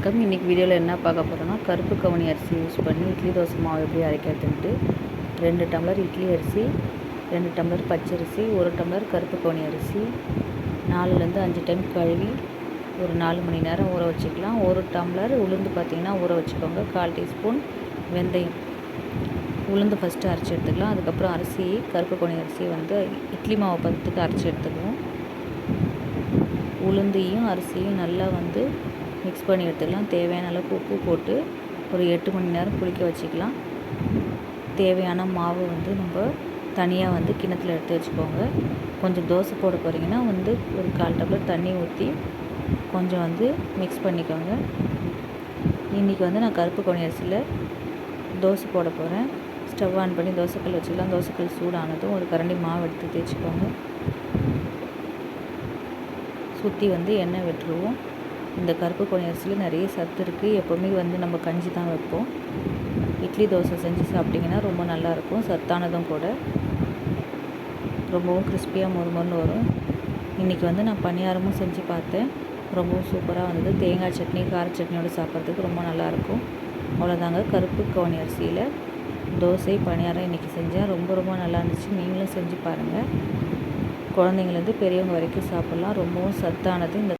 வணக்கம். இன்றைக்கி வீடியோவில் என்ன பார்க்க போகிறோன்னா கருப்பு கவனி அரிசி யூஸ் பண்ணி இட்லி தோசை மாவு எப்படி அரைக்கிறதுன்ட்டு ரெண்டு டம்ளர் இட்லி அரிசி ரெண்டு டம்ளர் பச்சரிசி ஒரு டம்ளர் கருப்பு கவனி அரிசி நாலுலேருந்து அஞ்சு டைம் கழுவி ஒரு நாலு மணி நேரம் ஊற வச்சுக்கலாம். ஒரு டம்ளர் உளுந்து பார்த்திங்கன்னா ஊற வச்சுக்கோங்க. கால் டீஸ்பூன் வெந்தயம் உளுந்து ஃபஸ்ட்டு அரைச்சி எடுத்துக்கலாம். அதுக்கப்புறம் அரிசி கருப்பு கவனி அரிசி வந்து இட்லி மாவு பதத்துக்கு அரைச்சி எடுத்துக்குவோம். உளுந்தையும் அரிசியும் நல்லா வந்து மிக்ஸ் பண்ணி எடுத்துக்கலாம். தேவையான அளவுக்கு உப்பு போட்டு ஒரு எட்டு மணி நேரம் புளிக்க வச்சுக்கலாம். தேவையான மாவு வந்து நம்ம தனியாக வந்து கிணத்துல எடுத்து வச்சுக்கோங்க. கொஞ்சம் தோசை போட போகிறீங்கன்னா வந்து ஒரு கால் டம்ளர் தண்ணி ஊற்றி கொஞ்சம் வந்து மிக்ஸ் பண்ணிக்கோங்க. இன்றைக்கி வந்து நான் கருப்பு கொனி அரிசியில் தோசை போட போகிறேன் ஸ்டவ் ஆன் பண்ணி தோசைக்கல் வச்சுக்கலாம். தோசைக்கல் சூடானதும் ஒரு கரண்டி மாவு எடுத்து தேய்ச்சிக்கோங்க. சுற்றி வந்து எண்ணெய் விட்டுருவோம். இந்த கருப்பு கோணி அரிசியில் நிறைய சத்து இருக்குது எப்போவுமே வந்து நம்ம கஞ்சி தான் வைப்போம். இட்லி தோசை செஞ்சு சாப்பிட்டிங்கன்னா ரொம்ப நல்லாயிருக்கும் சத்தானதும் கூட. ரொம்பவும் கிறிஸ்பியாக மொறுமொறுன்னு வரும். இன்றைக்கி வந்து நான் பணியாரமும் செஞ்சு பார்த்தேன். ரொம்பவும் சூப்பராக வந்தது. தேங்காய் சட்னி கார சட்னியோடு சாப்பிட்றதுக்கு ரொம்ப நல்லாயிருக்கும் அவ்வளோதாங்க கருப்பு கவுனி அரிசியில் தோசை பணியாரம் இன்றைக்கி செஞ்சேன். ரொம்ப ரொம்ப நல்லா இருந்துச்சு. நீங்களும் செஞ்சு பாருங்கள் குழந்தைங்கலேருந்து பெரியவங்க வரைக்கும் சாப்பிட்லாம். ரொம்பவும் சத்தானது. இந்த